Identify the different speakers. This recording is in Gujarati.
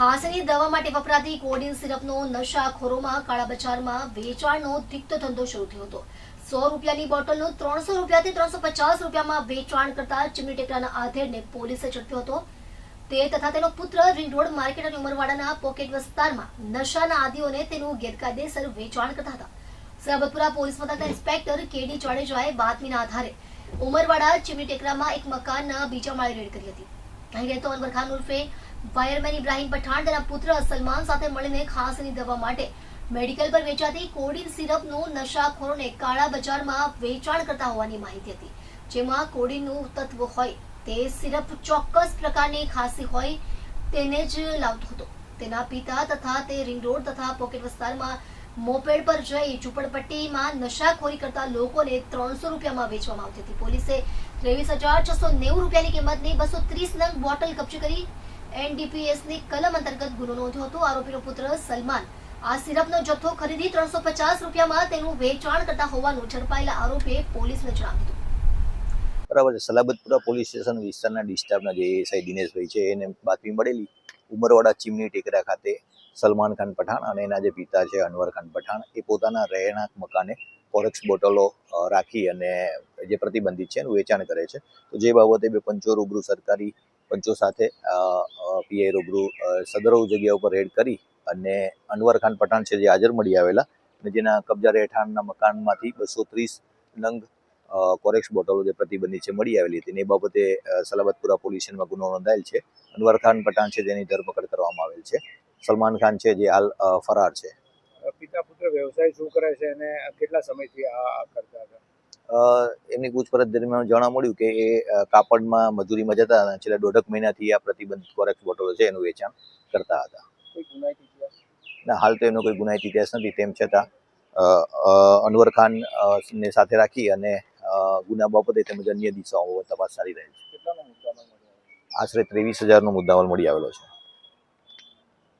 Speaker 1: ખાંસીની દવા માટે વપરાતી કોડિન સિરપનો નશાખોરોમાં કાળા બજારમાં વેચાણનો ધીકતો ધંધો શરૂ થયો હતો. સો રૂપિયાની બોટલનું ત્રણસો રૂપિયાથી ત્રણસો પચાસ રૂપિયામાં વેચાણ કરતા ચીમની ટેકરાના આધેડને પોલીસે ઝડપ્યો હતો. તે તથા તેનો પુત્ર રિંગ રોડ માર્કેટ અને ઉમરવાડાના પોકેટ વિસ્તારમાં નશાના આદિઓને તેનું ગેરકાયદેસર વેચાણ કરતા હતા. સરબતપુરા પોલીસ મથકના ઇન્સ્પેક્ટર કેડી જાડેજાએ બાતમીના આધારે ઉમરવાડા ચીમની ટેકરામાં એક મકાનના બીજા માળે રેડ કરી હતી. અહીં રહેતો અનવર ઉર્ફે વાયરમેન ઇબ્રાહીમ પઠાણ તેના પુત્ર સલમાન સાથે મળીને ખાંસીની દવા માટે મેડિકલ પર વેચાતી કોડિન સિરપનું નશાખોરોને કાળા બજારમાં વેચાણ કરતા હોવાની માહિતી હતી. જેમાં કોડિનનું તત્વ હોય તે સિરપ ચોક્કસ પ્રકારની ખાંસી હોય તેને જ લાવતો હતો. તેના પિતા તથા તે રિંગ રોડ તથા પોકેટ વિસ્તારમાં મોપેડ પર જઈ ઝૂંપડપટ્ટીમાં નશાખોરી કરતા લોકોને ત્રણસો રૂપિયામાં વેચવામાં આવતી હતી. પોલીસે ત્રેવીસ હજાર છસો નેવું રૂપિયાની કિંમતની બસો ત્રીસ નંગ બોટલ કબજે કરી એનડીપીએસની કલમ અંતર્ગત ગુનો નોંધ્યો હતો. આરોપીનો પુત્ર સલમાન. આ સિરપનો જથ્થો ખરીદી ત્રણસો પચાસ રૂપિયામાં તેનું વેચાણ કરતા હોવાનું ઝડપાયેલા આરોપીએ પોલીસને જણાવ્યું
Speaker 2: બરાબર સલાબતપુરા પોલીસ સ્ટેશન વિસ્તારના ડિસ્ટાફના જે એસઆઈ દિનેશભાઈ છે, એને બાતમી મળેલી. ઉમરવાડા ચીમની ટેકરા ખાતે સલમાન ખાન પઠાણ અને એના જે પિતા છે, અનવર ખાન પઠાણ, એ પોતાના રહેણાંક મકાને ફોરેક્સ બોટલો રાખી અને જે પ્રતિબંધિત છે, એનું વેચાણ કરે છે. તો જે બાબતે બે પંચો રૂબરૂ સરકારી પંચો સાથે પીઆઈ રૂબરૂ સદરવ જગ્યા ઉપર રેડ કરી અને અનવર ખાન પઠાણ છે જે હાજર મળી આવેલા અને જેના કબજા રહેઠાણના મકાનમાંથી બસો ત્રીસ નંગ કોરેક્સ બોટલો જે પ્રતિબંધિત છે, મળી આવેલી હતી એ બાબતે સલાબતપુરા પોલીસ ગુનો નોંધાયેલ છે. અનવર ખાન પઠાણ છે જેની ધરપકડ કરવામાં આવેલ છે. સલમાન ખાન છે જે હાલ ફરાર છે.
Speaker 3: પિતા પુત્ર વ્યવસાય શું કરે છે અને કેટલા સમયથી આ કરતા
Speaker 2: એમની પૂછપરછ દરમિયાન જાણવા મળ્યું કે એ કાપડમાં મજૂરીમાં જતા અને છેલ્લા દોઢક મહિનાથી આ પ્રતિબંધિત કોરેક્સ બોટલો છે એનું વેચાણ કરતા હતા. ના હાલ તો એનો કોઈ ગુનાહિત ઇતિહાસ નથી તેમ છતાં અનવર ખાન ને સાથે રાખી અને ગુના બાબતે તેમજ અન્ય દિશાઓ તપાસ ચાલી રહી છે. આશરે ત્રેવીસ હજારનો મુદ્દામાલ મળી આવેલો છે.